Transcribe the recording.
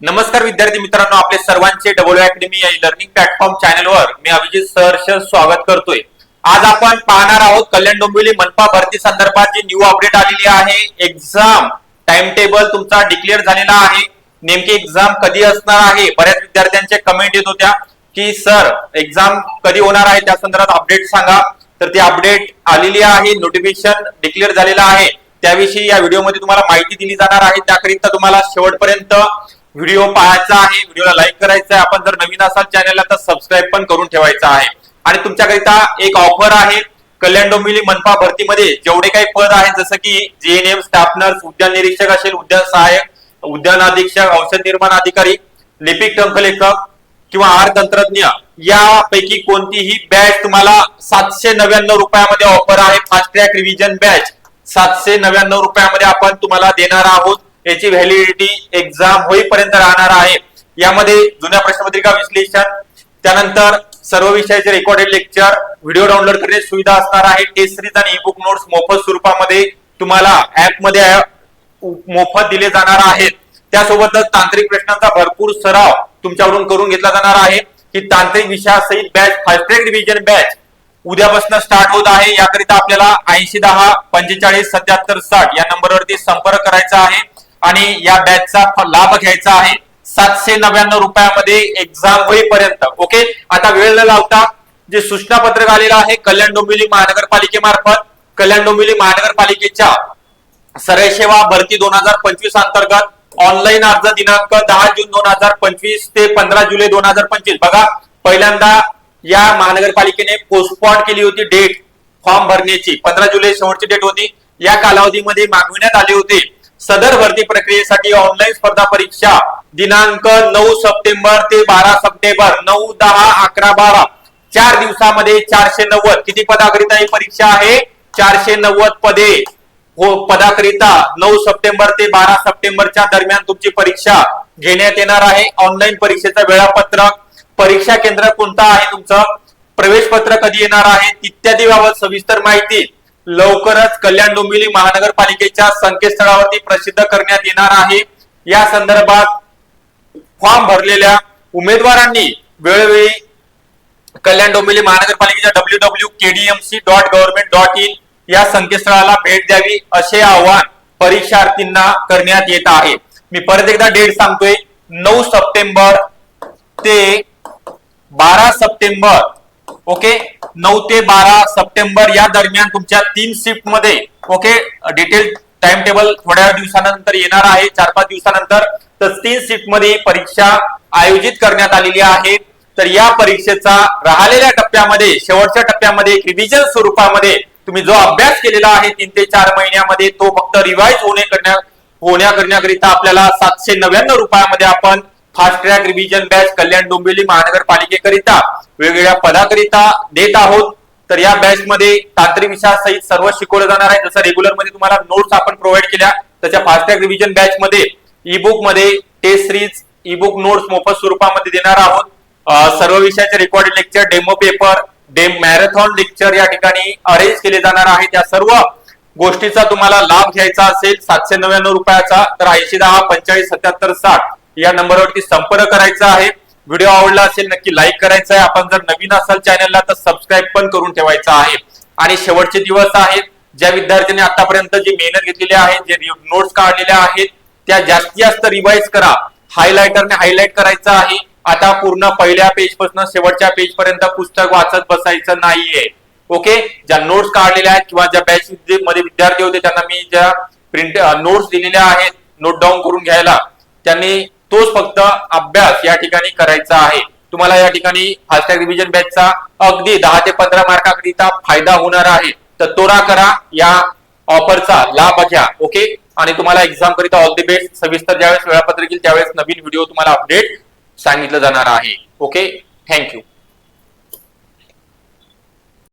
नमस्कार विद्यार्थी मित्रांनो आपले सर्वांचे डबल अकॅडमी या लर्निंग प्लॅटफॉर्म चॅनलवर मी अभिजित सहर्ष स्वागत करतोय. आज आपण पाहणार आहोत कल्याण डोंबिवली मनपा भरती संदर्भात जी न्यू अपडेट आलेली आहे. एक्झाम टाइम टेबल तुमचा डिक्लेअर झालेला आहे. नेमकी एक्झाम कधी असणार आहे? बऱ्याच विद्यार्थ्यांचे कमेंट येत होत्या की सर एक्झाम कधी होणार आहे? त्या संदर्भात अपडेट सांगा. तर ती अपडेट आलेली आहे नोटिफिकेशन डिक्लेअर झालेला आहे. त्याविषयी या व्हिडिओमध्ये तुम्हाला माहिती दिली जाणार आहे. त्याकरिता तुम्हाला शेवटपर्यंत व्हिडिओ पाहायचा आहे व्हिडिओला लाईक करायचा आहे आपण जर नवीन असाल चॅनलला तर सबस्क्राईब पण करून ठेवायचा आहे. आणि तुमच्याकरिता एक ऑफर आहे. कल्याण डोंबिवली मनपा भरतीमध्ये जेवढे काही पद आहेत जसं की जीएनएम स्टाफ नर्स उद्यान निरीक्षक असेल उद्यान सहाय्यक उद्यान अधीक्षक औषध निर्माण अधिकारी लिपिक टंकलेखक किंवा आहार तंत्रज्ञ यापैकी कोणतीही बॅच तुम्हाला सातशे नव्याण्णव रुपयामध्ये ऑफर आहे. फास्ट ट्रॅक रिव्हिजन बॅच सातशे नव्याण्णव रुपयामध्ये आपण तुम्हाला देणार आहोत. याची व्हॅलिडिटी एक्झाम होईपर्यंत राहणार आहे. यामध्ये जुन्या प्रश्नपत्रिका विश्लेषण त्यानंतर सर्व विषयाचे रेकॉर्डेड लेक्चर व्हिडिओ डाउनलोड करण्याची सुविधा असणार आहे. टेस्ट सिरीज आणि ई बुक नोट्स मोफत स्वरूपामध्ये तुम्हाला ऍपमध्ये मोफत दिले जाणार आहेत. त्यासोबतच तांत्रिक प्रश्नांचा भरपूर सराव तुमच्याकडून करून घेतला जाणार आहे. ही तांत्रिक विषयासहित batch first track revision batch उद्यापासून स्टार्ट होत आहे. याकरिता आपल्याला ऐंशी दहा पंचेचाळीस सत्याहत्तर साठ या नंबरवरती संपर्क करायचा आहे. आणि या बॅचचा लाभ घ्यायचा आहे. सातशे नव्याण्णव रुपयामध्ये एक्झाम होईपर्यंत. ओके आता वेळ न लावता जे सूचना पत्रक आलेलं आहे कल्याण डोंबिवली महानगरपालिकेमार्फत कल्याण डोंबिवली महानगरपालिकेच्या सरळ सेवा भरती दोन हजार पंचवीस अंतर्गत ऑनलाईन अर्ज दिनांक दहा जून दोन हजार पंचवीस ते पंधरा जुलै दोन हजार पंचवीस. बघा पहिल्यांदा या महानगरपालिकेने पोस्टपॉन केली होती डेट फॉर्म भरण्याची. पंधरा जुलै शेवटची डेट होती. या कालावधीमध्ये मागविण्यात आले होते. सदर भरती प्रक्रियेसाठी ऑनलाईन स्पर्धा परीक्षा दिनांक नऊ सप्टेंबर ते बारा सप्टेंबर नऊ दहा अकरा बारा. चार दिवसामध्ये चारशे नव्वद. किती पदाकरिता ही परीक्षा आहे? चारशे नव्वद पदे. हो पदाकरिता नऊ सप्टेंबर ते बारा सप्टेंबरच्या दरम्यान तुमची परीक्षा घेण्यात येणार आहे. ऑनलाईन परीक्षेचं वेळापत्रक. परीक्षा केंद्र कोणतं आहे तुमचं? प्रवेश पत्र कधी येणार आहे? इत्यादी बाबत सविस्तर माहिती लवकरच कल्याण डोंबिवली महानगरपालिकेच्या संकेतस्थळावरती प्रसिद्ध करण्यात येणार आहे. या संदर्भात फॉर्म भरलेल्या उमेदवारांनी वेळोवेळी कल्याण डोंबिवली महानगरपालिकेच्या W W KDMC dot government dot in या संकेतस्थळाला भेट द्यावी असे आवाहन परीक्षार्थींना करण्यात येत आहे. मी परत एकदा डेट सांगतोय. नऊ सप्टेंबर ते बारा सप्टेंबर ओके? नऊ ते बारा सप्टेंबर या दरम्यान तुमच्या तीन शिफ्टमध्ये ओके डिटेल टाइम टेबल थोड्या दिवसानंतर येणार आहे. चार पाच दिवसानंतर तर तीन शिफ्टमध्ये परीक्षा आयोजित करण्यात आलेली आहे. तर या परीक्षेचा राहिलेल्या टप्प्यामध्ये शेवटच्या टप्प्यामध्ये रिव्हिजन स्वरूपामध्ये तुम्ही जो अभ्यास केलेला आहे तीन ते चार महिन्यामध्ये तो फक्त रिवाईज होणे करण्या होण्या करण्याकरिता आपल्याला सातशे नव्याण्णव रुपयामध्ये आपण fast track revision batch Kalyan Dombivli महानगरपालिकेकरिता वेगवेगळ्या पदाकरिता देत आहोत. तर या बॅच मध्ये तांत्रिक विषयासहित सर्व शिकवलं जाणार आहे. जसं रेग्युलरमध्ये तुम्हाला नोट्स आपण प्रोव्हाइड केल्या त्याच्या फास्ट ट्रॅक रिव्हिजन बॅच मध्ये ई बुकमध्ये test series E book notes मोफत स्वरूपामध्ये देणार आहोत. सर्व विषयाचे रेकॉर्डेड लेक्चर डेमो पेपर डेम मॅरेथॉन लेक्चर या ठिकाणी अरेंज केले जाणार आहे त्या सर्व गोष्टीचा तुम्हाला लाभ घ्यायचा असेल सातशे नव्याण्णव रुपयाचा तर ऐंशी दहा पंचेचाळीस सत्याहत्तर साठ. या नंबरवरती संपर्क करायचा आहे. व्हिडिओ आवडला असेल नक्की लाईक करायचा आहे. आपण जर नवीन असाल चॅनलला तर सबस्क्राईब पण करून ठेवायचा आहे. आणि शेवटचे दिवस आहेत. ज्या विद्यार्थ्यांनी आतापर्यंत जी मेहनत घेतलेली आहे जे नोट्स काढलेल्या आहेत त्या जास्तीत जास्त रिवाइज करा. हायलायटरने हायलाईट करायचं आहे. आता पूर्ण पहिल्या पेजपासून शेवटच्या पेज पर्यंत पुस्तक वाचत बसायचं नाहीये. ओके ज्या नोट्स काढलेल्या आहेत किंवा ज्या बॅच मध्ये विद्यार्थी होते त्यांना मी ज्या प्रिंट नोट्स दिलेल्या आहेत नोट डाऊन करून घ्यायला त्यांनी तोच फक्त अभ्यास या ठिकाणी करायचा आहे. तुम्हाला या ठिकाणी फास्टॅग रिव्हिजन बॅचचा अगदी दहा ते पंधरा मार्काकरिता फायदा होणार आहे. तर तोरा करा या ऑफरचा लाभ घ्या ओके आणि तुम्हाला एक्झाम करिता ऑल दी बेस्ट सविस्तर ज्यावेळेस वेळापत्रक येईल त्यावेळेस नवीन व्हिडिओ तुम्हाला अपडेट सांगितलं जाणार आहे ओके थँक्यू